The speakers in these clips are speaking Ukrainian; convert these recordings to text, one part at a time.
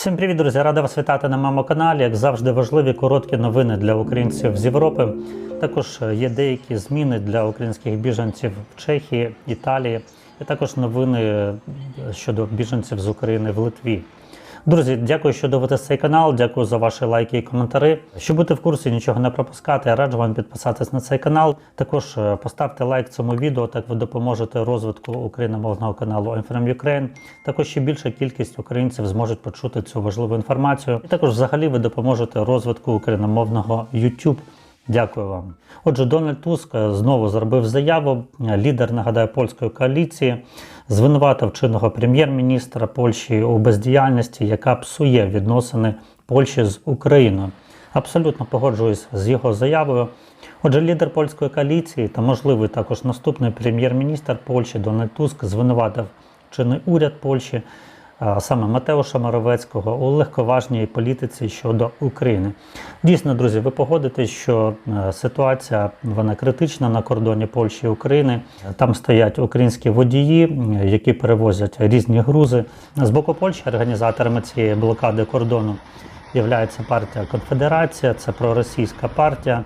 Всім привіт, друзі! Рада вас вітати на моєму каналі. Як завжди, важливі короткі новини для українців з Європи. Також е, є деякі зміни для українських біженців в Чехії, Італії, і також новини е, щодо біженців з України в Литві. Друзі, дякую, що дивитесь цей канал. Дякую за ваші лайки і коментарі. Щоб бути в курсі, нічого не пропускати, я раджу вам підписатись на цей канал. Також е, поставте лайк цьому відео, так ви допоможете розвитку україномовного каналу I'm from Ukraine. Також ще більша кількість українців зможуть почути цю важливу інформацію. І також взагалі ви допоможете розвитку україномовного YouTube. Дякую вам. Отже, Дональд Туск е, знову зробив заяву. Лідер, нагадаю, польської коаліції звинуватив чинного прем'єр-міністра Польщі у бездіяльності, яка псує відносини Польщі з Україною. Абсолютно погоджуюсь з його заявою. Отже, лідер польської коаліції та можливий також наступний прем'єр-міністр Польщі Дональд Туск звинуватив чинний уряд Польщі, саме Матеуша Моровецького, у легковажній політиці щодо України. Дійсно, друзі, ви погодитесь, що е, ситуація вона критична на кордоні Польщі і України. Там стоять українські водії, які перевозять різні грузи. З боку Польщі організаторами цієї блокади кордону є партія Конфедерація, це проросійська партія.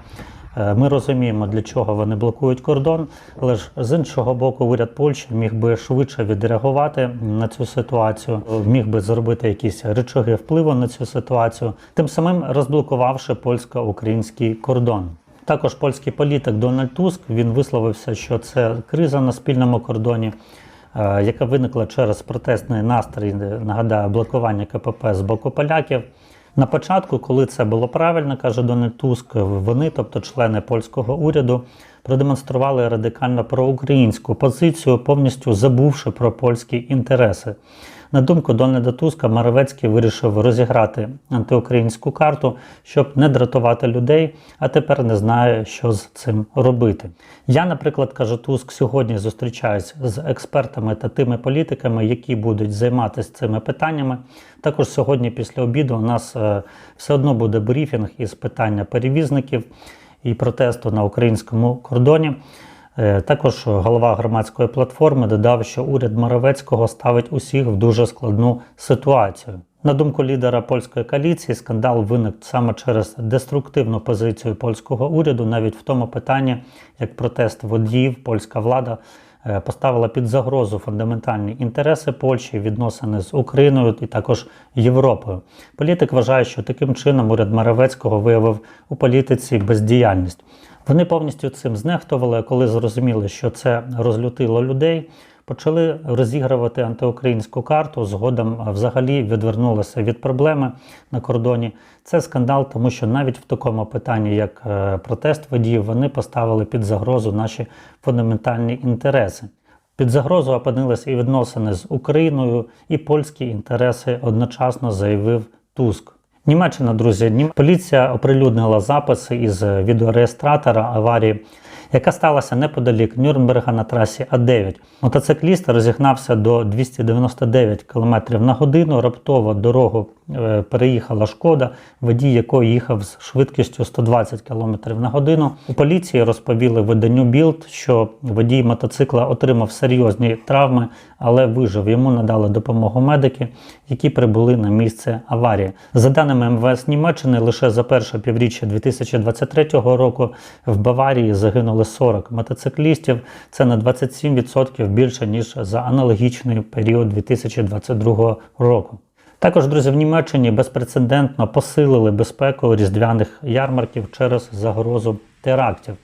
Е, Ми розуміємо, для чого вони блокують кордон, але ж з іншого боку, уряд Польщі міг би швидше відреагувати на цю ситуацію, міг би зробити якісь речаги впливу на цю ситуацію, тим самим розблокувавши польсько-український кордон. Також польський політик Дональд Туск він висловився, що це криза на спільному кордоні, е, яка виникла через протестний настрій, нагадаю, блокування КПП з боку поляків. На початку, коли це було правильно, каже Дональд Туск, вони, тобто члени польського уряду, продемонстрували радикально проукраїнську позицію, повністю забувши про польські інтереси. На думку Дональда Туска, Маровецький вирішив розіграти антиукраїнську карту, щоб не дратувати людей, а тепер не знає, що з цим робити. Я, наприклад, каже Туск, сьогодні зустрічаюсь з експертами та тими політиками, які будуть займатися цими питаннями. Також сьогодні, після обіду, у нас е, все одно буде брифінг із питання перевізників і протесту на українському кордоні. Е, Також голова громадської платформи додав, що уряд Моровецького ставить усіх в дуже складну ситуацію. На думку лідера польської коаліції, скандал виник саме через деструктивну позицію польського уряду, навіть в тому питанні, як протест водіїв, польська влада е, поставила під загрозу фундаментальні інтереси Польщі, відносини з Україною і також Європою. Політик вважає, що таким чином уряд Моровецького виявив у політиці бездіяльність. Вони повністю цим знехтували, коли зрозуміли, що це розлютило людей. Почали розігрувати антиукраїнську карту. Згодом взагалі відвернулися від проблеми на кордоні. Це скандал, тому що навіть в такому питанні, як е, протест водіїв, вони поставили під загрозу наші фундаментальні інтереси. Під загрозу опинилися і відносини з Україною, і польські інтереси одночасно заявив Туск. Німеччина, друзі, Нім- поліція оприлюднила записи із відеореєстратора аварії, яка сталася неподалік Нюрнберга на трасі А9. Мотоцикліст розігнався до 299 км на годину. Раптово дорогу переїхала шкода, водій якої їхав з швидкістю 120 км на годину. У поліції розповіли виданню Білд, що водій мотоцикла отримав серйозні травми, але вижив. Йому надали допомогу медики, які прибули на місце аварії. За даними МВС Німеччини, лише за перше півріччя 2023 року в Баварії загинули 40 мотоциклістів. Це на 27% більше ніж за аналогічний період 2022 року. Також, друзі, в Німеччині безпрецедентно посилили безпеку різдвяних ярмарків через загрозу терактів.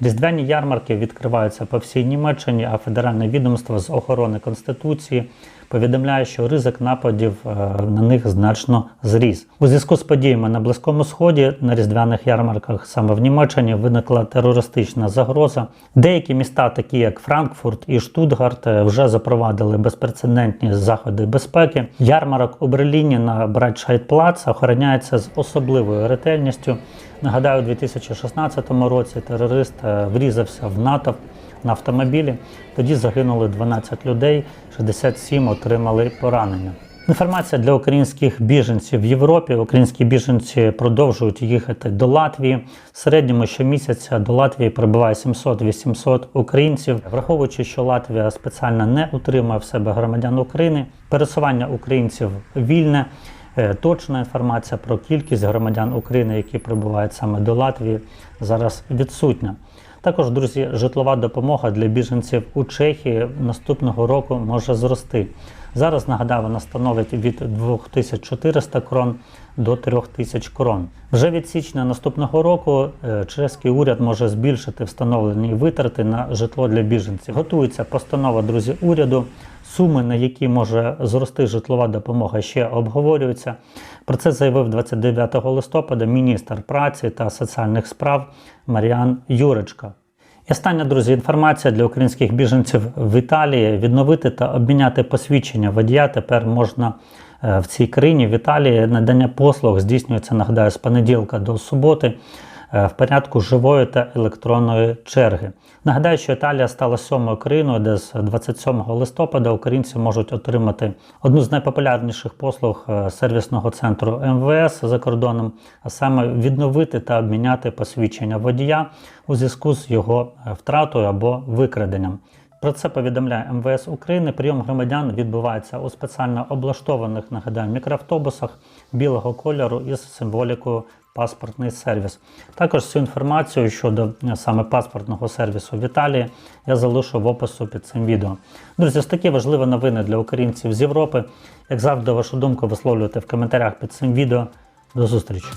Різдвяні ярмарки відкриваються по всій Німеччині, а федеральне відомство з охорони Конституції повідомляє, що ризик нападів е, на них значно зріс. У зв'язку з подіями на Близькому Сході на різдвяних ярмарках саме в Німеччині виникла терористична загроза. Деякі міста, такі як Франкфурт і Штутгарт, е, вже запровадили безпрецедентні заходи безпеки. Ярмарок у Берліні на Братшайт-Плац охороняється з особливою ретельністю. Нагадаю, у 2016 році терорист е, врізався в натовп на автомобілі. Тоді загинули 12 людей, 67 отримали поранення. Інформація для українських біженців в Європі. Українські біженці продовжують їхати до Латвії. В середньому щомісяця до Латвії прибуває 700-800 українців. Враховуючи, що Латвія спеціально не утримує в себе громадян України, пересування українців вільне. Е, Точна інформація про кількість громадян України, які прибувають саме до Латвії, зараз відсутня. Також, друзі, житлова допомога для біженців у Чехії наступного року може зрости. Зараз нагадаю, вона становить від 2400 крон до 3000 крон. Вже від січня наступного року е, чеський уряд може збільшити встановлені витрати на житло для біженців. Готується постанова, друзі, уряду. Суми, на які може зрости житлова допомога, ще обговорюються. Про це заявив 29 листопада міністр праці та соціальних справ Маріан Юречка. І остання, друзі, інформація для українських біженців в Італії. Відновити та обміняти посвідчення водія тепер можна е, в цій країні. В Італії надання послуг здійснюється, нагадаю, з понеділка до суботи в порядку живої та електронної черги. Нагадаю, що Італія стала сьомою країною, де з 27 листопада українці можуть отримати одну з найпопулярніших послуг е, сервісного центру МВС за кордоном, а саме відновити та обміняти посвідчення водія у зв'язку з його е, втратою або викраденням. Про це повідомляє МВС України. Прийом громадян відбувається у спеціально облаштованих, нагадаю, мікроавтобусах білого кольору із символікою паспортний сервіс. Також цю інформацію щодо е, саме паспортного сервісу в Італії я залишу в опису під цим відео. Друзі, ось такі важливі новини для українців з Європи. Як завжди, вашу думку висловлюйте в коментарях під цим відео. До зустрічі!